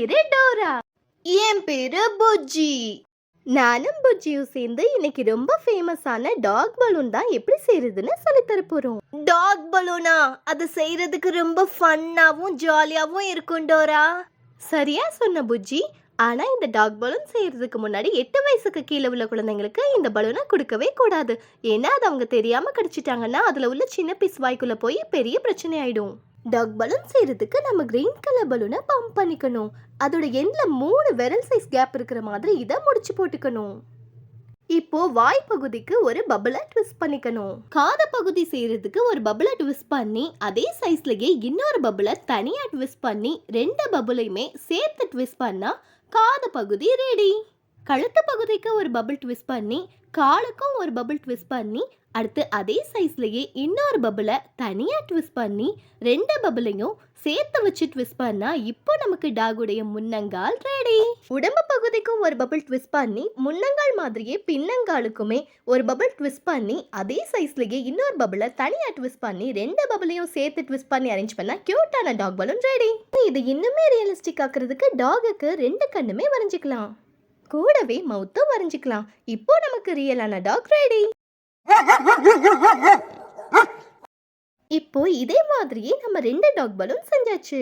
பேரு டோரா. என் பேரு புஜ்ஜி. நானும் புஜ்ஜியும் சேர்ந்து இன்னைக்கு ரொம்ப ஃபேமஸான டாக் பலூன் தான் எப்படி செய்யறதுன்னு சொல்லி தர போறோம் டாக் பலூனா அது செய்யறதுக்கு ரொம்ப ஃபன்னாவும் ஜாலியாவும் இருக்கும் டோரா. சரியா சொன்ன புஜ்ஜி. ஆனா இந்த டாக் பலூன் செய்யறதுக்கு முன்னாடி எட்டு வயசுக்கு கீழே உள்ள குழந்தைங்களுக்கு இந்த பலூனை கொடுக்கவே கூடாது. ஏன்னா அது அவங்க தெரியாம கடிச்சிட்டாங்கன்னா அதுல உள்ள சின்ன பீஸ் வாய்க்குள்ள போய் பெரிய பிரச்சனை ஆயிடும். டாக் பலூன் செய்கிறதுக்கு நம்ம கிரீன் கலர் பலூனை பம்ப் பண்ணிக்கணும். அதோட எண்டில் மூணு விரல் சைஸ் கேப் இருக்கிற மாதிரி இதை முடிச்சு போட்டுக்கணும். இப்போ வாய் பகுதிக்கு ஒரு பபுளை ட்விஸ்ட் பண்ணிக்கணும். காத பகுதி செய்யறதுக்கு ஒரு பபுளை ட்விஸ்ட் பண்ணி அதே சைஸ்லயே இன்னொரு பபுளை தனியா ட்விஸ்ட் பண்ணி ரெண்டு பபுளையுமே சேர்த்து ட்விஸ்ட் பண்ணா காத பகுதி ரெடி கழுத்து பகுதிக்கு ஒரு பபுள் ட்விஸ்ட் பண்ணி காலுக்கும் ஒரு பபுள் ட்விஸ்ட் பண்ணி அடுத்து அதே சைஸ்லேயே இன்னொரு பபுளை தனியாக ட்விஸ்ட் பண்ணி ரெண்டு பபுளையும் சேர்த்து வச்சு ட்விஸ்ட் பண்ணால் இப்போ நமக்கு டாகுடைய முன்னங்கால் ரெடி உடம்பு பகுதிக்கும் ஒரு பபுள் ட்விஸ்ட் பண்ணி முன்னங்கால் மாதிரியே பின்னங்காலுக்குமே ஒரு பபுள் ட்விஸ்ட் பண்ணி அதே சைஸ்லேயே இன்னொரு பபுளை தனியாக ட்விஸ்ட் பண்ணி ரெண்டு பபுளையும் சேர்த்து ட்விஸ்ட் பண்ணி அரேஞ்ச் பண்ணால் க்யூட்டான டாக் பலூன் ரெடி இது இன்னுமே ரியலிஸ்டிக் ஆக்குறதுக்கு டாகுக்கு ரெண்டு கண்ணுமே வரைஞ்சிக்கலாம். கூடவே மவுத்தும் வரைஞ்சிக்கலாம். இப்போ நமக்கு ரியலான டாக் ரெடி இப்போ இதே மாதிரியே நம்ம ரெண்டு டாக் பலூன் செஞ்சாச்சு.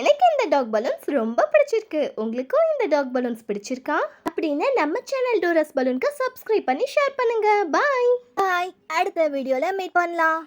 எனக்கு இந்த டாக் பலூன்ஸ் ரொம்ப பிடிச்சிருக்கு. உங்களுக்கும் இந்த டாக் பலூன்ஸ் பிடிச்சிருக்கா? அப்படின்னு நம்ம சேனல் டோரஸ் பலூனுக்கு சப்ஸ்கிரைப் பண்ணி ஷேர் பண்ணுங்க. பாய் பாய் அடுத்த வீடியோல மீட் பண்ணலாம்.